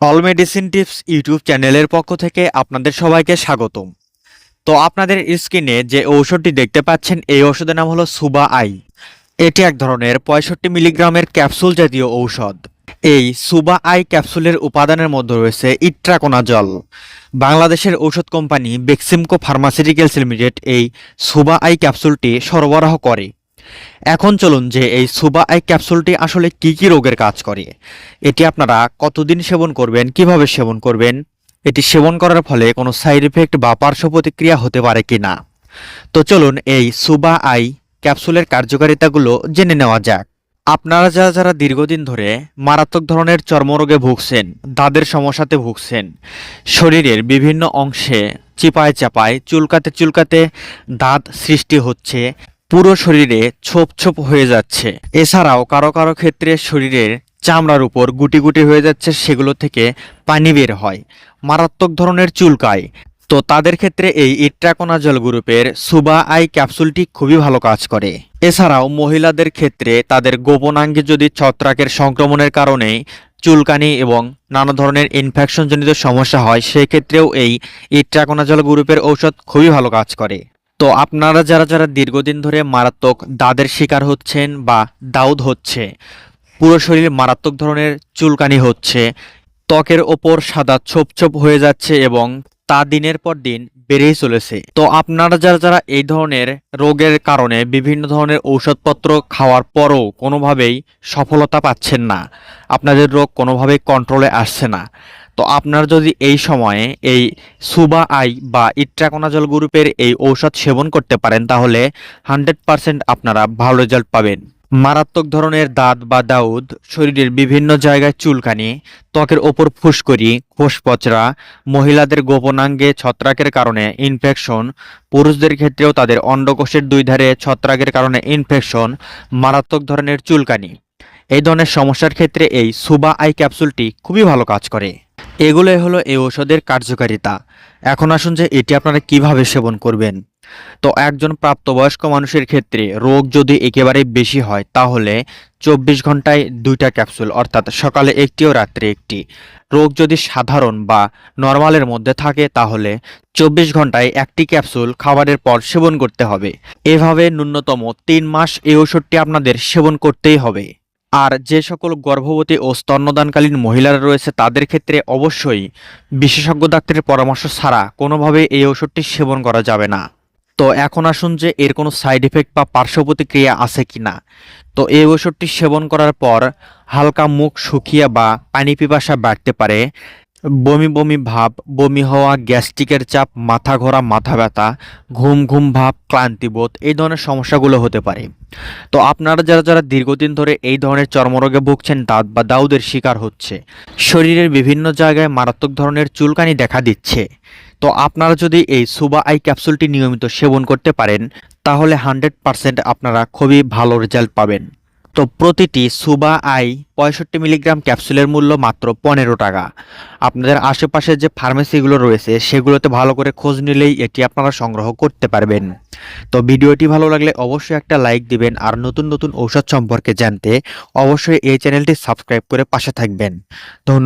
All medicine tips YouTube চ্যানেলের পক্ষ থেকে আপনাদের সবাইকে স্বাগতম। তো আপনাদের স্ক্রিনে যে ঔষধটি দেখতে পাচ্ছেন, এই ওষুধের নাম হলো সুবা আই। এটি এক ধরনের পঁয়ষট্টি মিলিগ্রামের ক্যাপসুল জাতীয় ঔষধ। এই সুবা আই ক্যাপসুলের উপাদানের মধ্যে রয়েছে ইট্রাকোনা জল বাংলাদেশের ঔষধ কোম্পানি বেক্সিমকো ফার্মাসিউটিক্যালস লিমিটেড এই সুবা আই ক্যাপসুলটি সরবরাহ করে। এখন চলুন যে এই সুবা আই ক্যাপসুলটি আসলে কি কি রোগের কাজ করে, এটি আপনারা কতদিন সেবন করবেন, কীভাবে সেবন করবেন, এটি সেবন করার ফলে কোনো সাইড এফেক্ট বা পার্শ্ব প্রতিক্রিয়া হতে পারে কি না? তো চলুন এই সুবা আই ক্যাপসুলের কার্যকারিতাগুলো জেনে নেওয়া যাক। আপনারা যারা যারা দীর্ঘদিন ধরে মারাত্মক ধরনের চর্মরোগে ভুগছেন, দাঁতের সমস্যাতে ভুগছেন, শরীরের বিভিন্ন অংশে চিপায় চাপায় চুলকাতে চুলকাতে দাঁত সৃষ্টি হচ্ছে পুরো শরীরে ছোপ ছোপ হয়ে যাচ্ছে। এছাড়াও কারও কারও ক্ষেত্রে শরীরের চামড়ার উপর গুটি গুটি হয়ে যাচ্ছে, সেগুলো থেকে পানি বের হয়। মারাত্মক ধরনের চুলকায়। তো তাদের ক্ষেত্রে এই ইট্রাকোনা জল গ্রুপের সুবা আই ক্যাপসুলটি খুবই ভালো কাজ করে। এছাড়াও মহিলাদের ক্ষেত্রে তাদের গোপনাঙ্গে যদি ছত্রাকের সংক্রমণের কারণে চুলকানি এবং নানা ধরনের ইনফেকশনজনিত সমস্যা হয়, সেক্ষেত্রেও এই ইট্রাকোনাজল গ্রুপের ঔষধ খুবই ভালো কাজ করে। তো আপনারা যারা যারা দীর্ঘদিন ধরে মারাত্মক দাদের শিকার হচ্ছেন বা দাউদ হচ্ছে, পুরো শরীর মারাত্মক ধরনের চুলকানি হচ্ছে, ত্বকের ওপর সাদা ছোপ ছোপ হয়ে যাচ্ছে এবং তা দিনের পর দিন বেড়েই চলেছে। তো আপনারা যারা যারা এই ধরনের রোগের কারণে বিভিন্ন ধরনের ঔষধপত্র খাওয়ার পরও কোনোভাবেই সফলতা পাচ্ছেন না, আপনাদের রোগ কোনোভাবেই কন্ট্রোলে আসছে না। তো আপনারা যদি এই সময়ে এই সুবা আই বা ইট্রাকোনাজল গ্রুপের এই ঔষধ সেবন করতে পারেন, তাহলে হান্ড্রেড পারসেন্ট আপনারা ভালো রেজাল্ট পাবেন। মারাত্মক ধরনের দাঁত বা দাউদ, শরীরের বিভিন্ন জায়গায় চুলকানি, ত্বকের ওপর ফুসকরি খোসপচরা, মহিলাদের গোপনাঙ্গে ছত্রাকের কারণে ইনফেকশন, পুরুষদের ক্ষেত্রেও তাদের অন্ডকোষের দুই ধারে ছত্রাকের কারণে ইনফেকশন, মারাত্মক ধরনের চুলকানি। এই ধরনের সমস্যার ক্ষেত্রে এই সুবা আই ক্যাপসুলটি খুবই ভালো কাজ করে। এগুলোই হলো এই ঔষধের কার্যকারিতা। এখন আসুন যে এটি আপনারা কীভাবে সেবন করবেন। তো একজন প্রাপ্তবয়স্ক মানুষের ক্ষেত্রে রোগ যদি একেবারে বেশি হয়, তাহলে চব্বিশ ঘন্টায় দুইটা ক্যাপসুল, অর্থাৎ সকালে একটি ও রাত্রে একটি। রোগ যদি সাধারণ বা নর্মালের মধ্যে থাকে, তাহলে চব্বিশ ঘন্টায় একটি ক্যাপসুল খাবারের পর সেবন করতে হবে। এভাবে ন্যূনতম তিন মাস এই ওষুধটি আপনাদের সেবন করতেই হবে। আর যে সকল গর্ভবতী ও স্তন্যদানকালীন মহিলারা রয়েছে তাদের ক্ষেত্রে অবশ্যই বিশেষজ্ঞ ডাক্তারের পরামর্শ ছাড়া কোনোভাবে এই ওষুধটি সেবন করা যাবে না। তো এখন আসুন যে এর কোনো সাইড এফেক্ট বা পার্শ্ব প্রতিক্রিয়া আছে কি না তো এই ওষুধটি সেবন করার পর হালকা মুখ শুকিয়ে বা পানি পিপাসা বাড়তে পারে। বমি বমি ভাব, বমি হওয়া, গ্যাস্ট্রিকের চাপ, মাথা ঘোরা, মাথা ব্যথা, ঘুম ঘুম ভাব ক্লান্তিবোধ এই ধরনের সমস্যাগুলো হতে পারে। তো আপনারা যারা যারা দীর্ঘদিন ধরে এই ধরনের চর্মরোগে ভুগছেন, দাঁত বা দাউদের শিকার হচ্ছে, শরীরের বিভিন্ন জায়গায় মারাত্মক ধরনের চুলকানি দেখা দিচ্ছে। তো আপনারা যদি এই সুবা আই ক্যাপসুলটি নিয়মিত সেবন করতে পারেন, তাহলে হান্ড্রেড পারসেন্ট আপনারা খুবই ভালো রেজাল্ট পাবেন। তো প্রতিটি সুবা আই পঁয়ষট্টি মিলিগ্রাম ক্যাপসুলের মূল্য মাত্র পনেরো টাকা। আপনাদের আশেপাশে যে ফার্মেসিগুলো রয়েছে, সেগুলোতে ভালো করে খোঁজ নিলেই এটি আপনারা সংগ্রহ করতে পারবেন। তো ভিডিওটি ভালো লাগলে অবশ্যই একটা লাইক দিবেন আর নতুন নতুন ঔষধ সম্পর্কে জানতে অবশ্যই এই চ্যানেলটি সাবস্ক্রাইব করে পাশে থাকবেন। ধন্যবাদ।